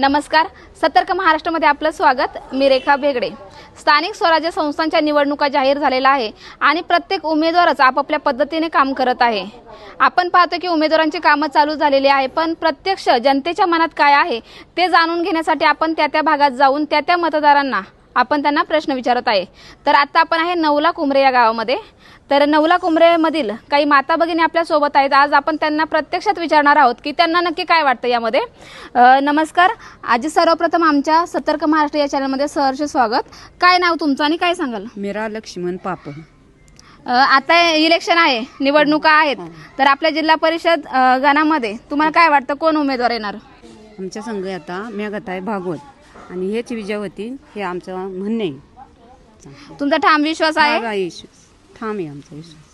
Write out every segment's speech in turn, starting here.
नमस्कार. सतर्क महाराष्ट्रामध्ये आपलं स्वागत. मी रेखा बेगडे स्थानिक स्वराज्य संस्थांच्या निवडणुका जाहीर झालेल्या आहे आणि प्रत्येक उमेदवारच आपापल्या पद्धतीने काम करत आहे. आपण पाहतो की उमेदवारांची कामं चालू झालेली आहे पण प्रत्यक्ष जनतेच्या मनात काय आहे ते जाणून घेण्यासाठी आपण त्या त्या भागात जाऊन त्या त्या मतदारांना आपण त्यांना प्रश्न विचारत आहे. तर आता आपण आहे नवला कुंभरे या गावामध्ये. तर नवला कुंभरेमधील काही माता भगिनी आपल्यासोबत आहेत. आज आपण त्यांना प्रत्यक्षात विचारणार आहोत की त्यांना नक्की काय वाटतं यामध्ये. नमस्कार. आजी सर्वप्रथम आमच्या सतर्क महाराष्ट्र या चॅनलमध्ये सहर्ष स्वागत. काय नाव तुमचं आणि काय सांगाल? मीरा लक्ष्मण पाप आता इलेक्शन आहे. निवडणुका आहेत. तर आपल्या जिल्हा परिषद गणामध्ये तुम्हाला काय वाटतं? कोण उमेदवार येणार? आमच्या संघ आता मेघत आहे भागवत. आणि हेच विजयावती हे आमचं म्हणणे आहे. तुमचा ठाम विश्वास आहे? हा, विश्वास. ठाम आहे आमचा विश्वास.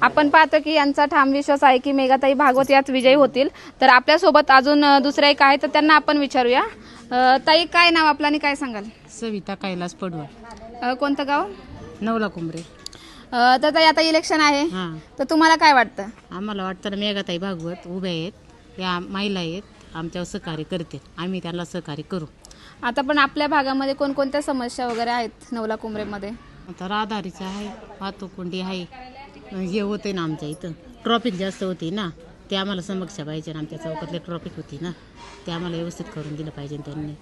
आपण पाहतो की यांचा ठाम विश्वास आहे की मेघाताई भागवत यात विजयी होतील. तर आपल्यासोबत अजून दुसऱ्या एक आहे तर त्यांना आपण विचारूया. अ, ताई काय नाव आपलं आणि काय सांगाल? सविता कैलास पडवळ. अ, कोणतं गाव? नवला कुंभरे. अ, तर ताई आता इलेक्शन आहे. हां. तर तुम्हाला काय वाटतं? आम्हाला वाटतं ना मेघाताई भागवत उभ्या आहेत या महिला आहेत आमच्यावर सहकार्य करते आम्ही त्यांना सहकार्य करू. आता पण आपल्या भागामध्ये कोणकोणत्या समस्या वगैरे आहेत नवला कुंभरेमध्ये? आता राहदारीचं आहे वाहतूक कोंडी आहे हे होते ना आमच्या इथं. ट्रॉफिक जास्त होती ना ते आम्हाला समक्ष पाहिजे ना आमच्या चौकातले ट्रॉफिक होती ना ते आम्हाला व्यवस्थित करून दिलं पाहिजे त्यांनी.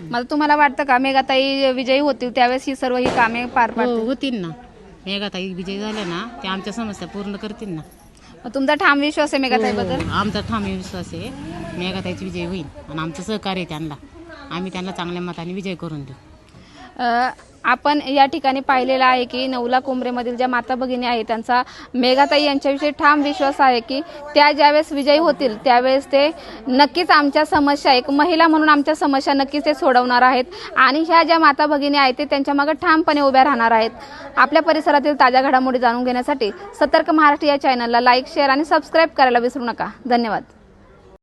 मला तुम्हाला वाटतं का मेघाताई विजयी होतील त्यावेळेस ही सर्व ही कामे पार हो पाडतील? होतील ना. मेघाताई विजय झाल्या ना ते आमच्या समस्या पूर्ण करतील ना. मग तुमचा ठाम विश्वास आहे मेघाताई बद्दल हो, आमचा ठाम विश्वास आहे मेघाताईची विजय होईल आणि आमचं सहकार्य आहे त्यांना. आम्ही त्यांना चांगल्या मताने विजय करून देऊ. अ, आपण या ठिकाणी पाहिलेलं आहे की नवला कुंभरेमधील ज्या माता भगिनी आहेत त्यांचा मेघाताई यांच्याविषयी ठाम विश्वास आहे की त्या ज्यावेळेस विजयी होतील त्यावेळेस ते नक्कीच आमच्या समस्या एक महिला म्हणून आमच्या समस्या नक्कीच ते सोडवणार आहेत. आणि ह्या ज्या माता भगिनी आहेत ते त्यांच्या मागे ठामपणे उभ्या राहणार आहेत. आपल्या परिसरातील ताज्या घडामोडी जाणून घेण्यासाठी सतर्क महाराष्ट्र या चॅनलला लाईक शेअर आणि सबस्क्राईब करायला विसरू नका. धन्यवाद.